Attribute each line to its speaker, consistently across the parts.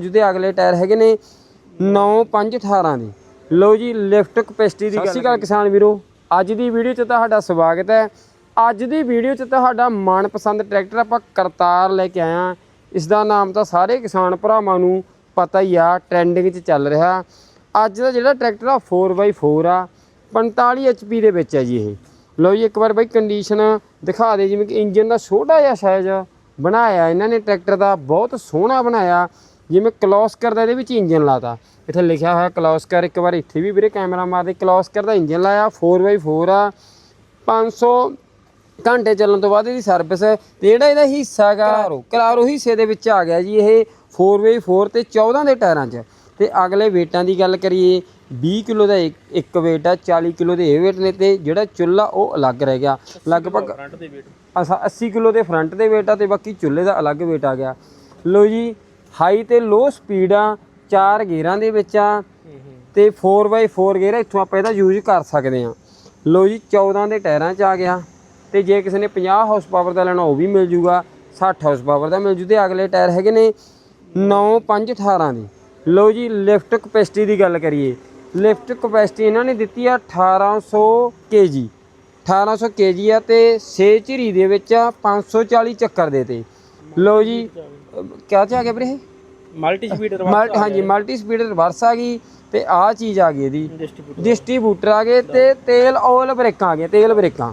Speaker 1: ਜਿਹਦੇ ਅਗਲੇ ਟਾਇਰ ਹੈਗੇ ਨੇ 9 5 18 ਦੇ। ਲਓ ਜੀ ਲਿਫਟ ਕਪੈਸਿਟੀ ਦੀ ਗੱਲ ਸਤਿ ਸ਼੍ਰੀ ਅਕਾਲ ਕਿਸਾਨ ਵੀਰੋ। ਅੱਜ ਦੀ ਵੀਡੀਓ 'ਚ ਤੁਹਾਡਾ ਸਵਾਗਤ ਹੈ। ਅੱਜ ਦੀ ਵੀਡੀਓ 'ਚ ਤੁਹਾਡਾ ਮਨਪਸੰਦ ਟਰੈਕਟਰ ਆਪਾਂ ਕਰਤਾਰ ਲੈ ਕੇ ਆਇਆ। ਇਸ ਦਾ ਨਾਮ ਤਾਂ ਸਾਰੇ ਕਿਸਾਨ ਭਰਾਵਾਂ ਨੂੰ ਪਤਾ ਹੀ ਆ ਟ੍ਰੈਂਡਿੰਗ 'ਚ ਚੱਲ ਰਿਹਾ। ਅੱਜ ਦਾ ਜਿਹੜਾ ਟਰੈਕਟਰ ਆ 4x4 ਆ। 45 HP ਦੇ ਵਿੱਚ ਹੈ ਜੀ ਇਹ। ਲਓ ਜੀ ਇੱਕ ਵਾਰ ਬਾਈ ਕੰਡੀਸ਼ਨ ਦਿਖਾ ਦੇ। ਜਿਵੇਂ ਕਿ ਇੰਜਨ ਦਾ ਛੋਟਾ ਜਿਹਾ ਸਾਈਜ਼ ਬਣਾਇਆ। ਇਹਨਾਂ ਨੇ ਟਰੈਕਟਰ ਦਾ ਬਹੁਤ ਸੋਹਣਾ ਬਣਾਇਆ। ਜਿਵੇਂ ਕਲੋਸਕਰ ਦਾ ਇਹਦੇ ਵਿੱਚ ਇੰਜਨ ਲਾਤਾ। ਇੱਥੇ ਲਿਖਿਆ ਹੋਇਆ ਕਲੋਸਕਰ ਇੱਕ ਵਾਰ ਇੱਥੇ ਵੀ ਵੀਰੇ ਕੈਮਰਾ ਮਾਰਦੇ ਕਲੋਸਕਰ ਦਾ ਇੰਜਨ ਲਾਇਆ 4x4 ਆ 500 ਘੰਟੇ ਚੱਲਣ ਤੋਂ ਬਾਅਦ ਇਹਦੀ ਸਰਵਿਸ ਤੇ ਜਿਹੜਾ ਇਹਦਾ ਹਿੱਸਾ ਹੈਗਾ ਕਲਾਰੋ। ਹਿੱਸੇ ਦੇ ਵਿੱਚ ਆ ਗਿਆ ਜੀ ਇਹ 4x4 ਤੇ 14 ਦੇ ਟਾਇਰਾਂ 'ਚ। ਤੇ ਅਗਲੇ weighਟਾਂ ਦੀ ਗੱਲ ਕਰੀਏ 20 ਕਿਲੋ ਦਾ ਇੱਕ weight ਆ 40 ਕਿਲੋ ਦੇ ਇਹ weight ਨੇ ਤੇ ਜਿਹੜਾ ਚੁੱਲ੍ਹਾ ਉਹ ਅਲੱਗ ਰਹਿ ਗਿਆ। ਲਗਭਗ
Speaker 2: ਫਰੰਟ ਦੇ ਵੇਟ
Speaker 1: ਅਸਾ 80 ਕਿਲੋ ਦੇ ਫਰੰਟ ਦੇ weight ਆ ਤੇ ਬਾਕੀ ਚੁੱਲ੍ਹੇ ਦਾ ਅਲੱਗ weight ਆ ਗਿਆ। ਲੋ ਜੀ ਹਾਈ ਤੇ ਲੋ ਸਪੀਡ ਆ ਚਾਰ ਗੇਅਰਾਂ ਦੇ ਵਿੱਚ ਆ ਤੇ 4x4 ਗੇਅਰ ਇੱਥੋਂ ਆਪਾਂ ਇਹਦਾ ਯੂਜ਼ ਕਰ ਸਕਦੇ ਆ ਲੋ ਜੀ 14 ਦੇ ਟਾਇਰਾਂ 'ਚ ਆ ਗਿਆ। ਤੇ ਜੇ ਕਿਸੇ ਨੇ 50 ਹਾਰਸ ਪਾਵਰ ਦਾ ਲੈਣਾ, ਉਹ ਵੀ ਮਿਲ ਜੂਗਾ। 60 ਹਾਰਸ ਪਾਵਰ ਦਾ ਮਿਲ ਜੂ ਤੇ ਅਗਲੇ ਟਾਇਰ ਹੈਗੇ ਨੇ 9 5 18 ਦੇ। ਲੋ ਜੀ ਲਿਫਟ ਕਪੈਸਿਟੀ ਦੀ ਗੱਲ ਕਰੀਏ। ਲਿਫਟ ਕਪੈਸਿਟੀ ਇਹਨਾਂ ਨੇ ਦਿੱਤੀ ਆ 1800 kg 1800 kg ਆ ਤੇ 6 ਝਰੀ ਦੇ ਵਿੱਚ ਆ 540 ਚੱਕਰ ਦੇ ਤੇ। ਲੋ ਜੀ ਕਿਆ ਚ ਆ ਗਿਆ ਵੀਰੇ ਇਹ?
Speaker 2: ਮਲਟੀ ਸਪੀਡ
Speaker 1: ਮਲਟੀ ਹਾਂਜੀ ਮਲਟੀ ਸਪੀਡ ਰਿਵਰਸ ਆ ਗਈ ਤੇ ਆਹ ਚੀਜ਼ ਆ ਗਈ ਇਹਦੀ।
Speaker 2: ਡਿਸਟ੍ਰੀਬਿਊਟਰ
Speaker 1: ਡਿਸਟ੍ਰੀਬਿਊਟਰ ਆ ਗਏ ਤੇ ਤੇਲ ਆਇਲ ਬ੍ਰੇਕਾਂ ਆ ਗਈਆਂ ਤੇਲ ਬ੍ਰੇਕਾਂ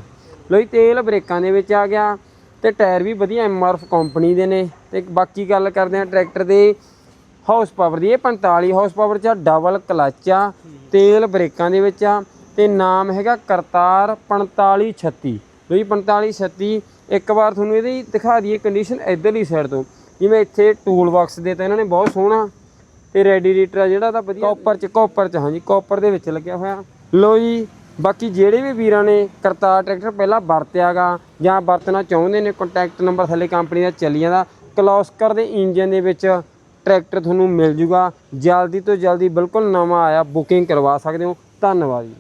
Speaker 1: ਲੋ ਜੀ ਤੇਲ ਬ੍ਰੇਕਾਂ ਦੇ ਵਿੱਚ ਆ ਗਿਆ ਤੇ ਟਾਇਰ ਵੀ ਵਧੀਆ ਐਮਆਰਐਫ ਕੰਪਨੀ ਦੇ ਨੇ। ਤੇ ਬਾਕੀ ਗੱਲ ਕਰਦੇ ਆ ਟਰੈਕਟਰ ਦੇ ਹਾਰਸ ਪਾਵਰ ਦੀ ਇਹ 45 ਹਾਰਸ ਪਾਵਰ ਚ ਡਬਲ ਕਲਚ ਆ ਤੇਲ ਬ੍ਰੇਕਾਂ ਦੇ ਵਿੱਚ ਆ। ਤੇ ਨਾਮ ਹੈਗਾ ਕਰਤਾਰ 4536 ਲੋ ਜੀ 4536 ਇੱਕ ਵਾਰ ਤੁਹਾਨੂੰ ਇਹਦੀ ਦਿਖਾ ਦਈਏ ਕੰਡੀਸ਼ਨ ਇਧਰਲੀ ਸਾਈਡ ਤੋਂ। ਜਿਵੇਂ ਇੱਥੇ ਟੂਲ ਬਾਕਸ ਦੇ ਤਾਂ ਇਹਨਾਂ ਨੇ ਬਹੁਤ ਸੋਹਣਾ ਤੇ ਰੈਡੀਏਟਰ ਆ ਜਿਹੜਾ ਤਾਂ ਵਧੀਆ। ਕਾਪਰ ਚ। ਕਾਪਰ ਚ ਹਾਂਜੀ ਕਾਪਰ ਦੇ ਵਿੱਚ ਲੱਗਿਆ ਹੋਇਆ। ਲੋ ਜੀ ਬਾਕੀ ਜਿਹੜੇ ਵੀ ਵੀਰਾਂ ਨੇ ਕਰਤਾਰ ਟਰੈਕਟਰ ਪਹਿਲਾਂ ਵਰਤਿਆਗਾ ਜਾਂ ਵਰਤਣਾ ਚਾਹੁੰਦੇ ਨੇ ਕੰਟੈਕਟ ਨੰਬਰ ਥੱਲੇ ਕੰਪਨੀ ਦਾ ਚੱਲੀ ਜਾਂਦਾ। ਕਲੋਸਕਰ ਦੇ ਇੰਜਨ ਦੇ ਵਿੱਚ ਟਰੈਕਟਰ ਤੁਹਾਨੂੰ ਮਿਲ ਜੂਗਾ। ਜਲਦੀ ਤੋਂ ਜਲਦੀ ਬਿਲਕੁਲ ਨਵਾਂ ਆਇਆ ਬੁਕਿੰਗ ਕਰਵਾ ਸਕਦੇ ਹੋ। ਧੰਨਵਾਦ ਜੀ।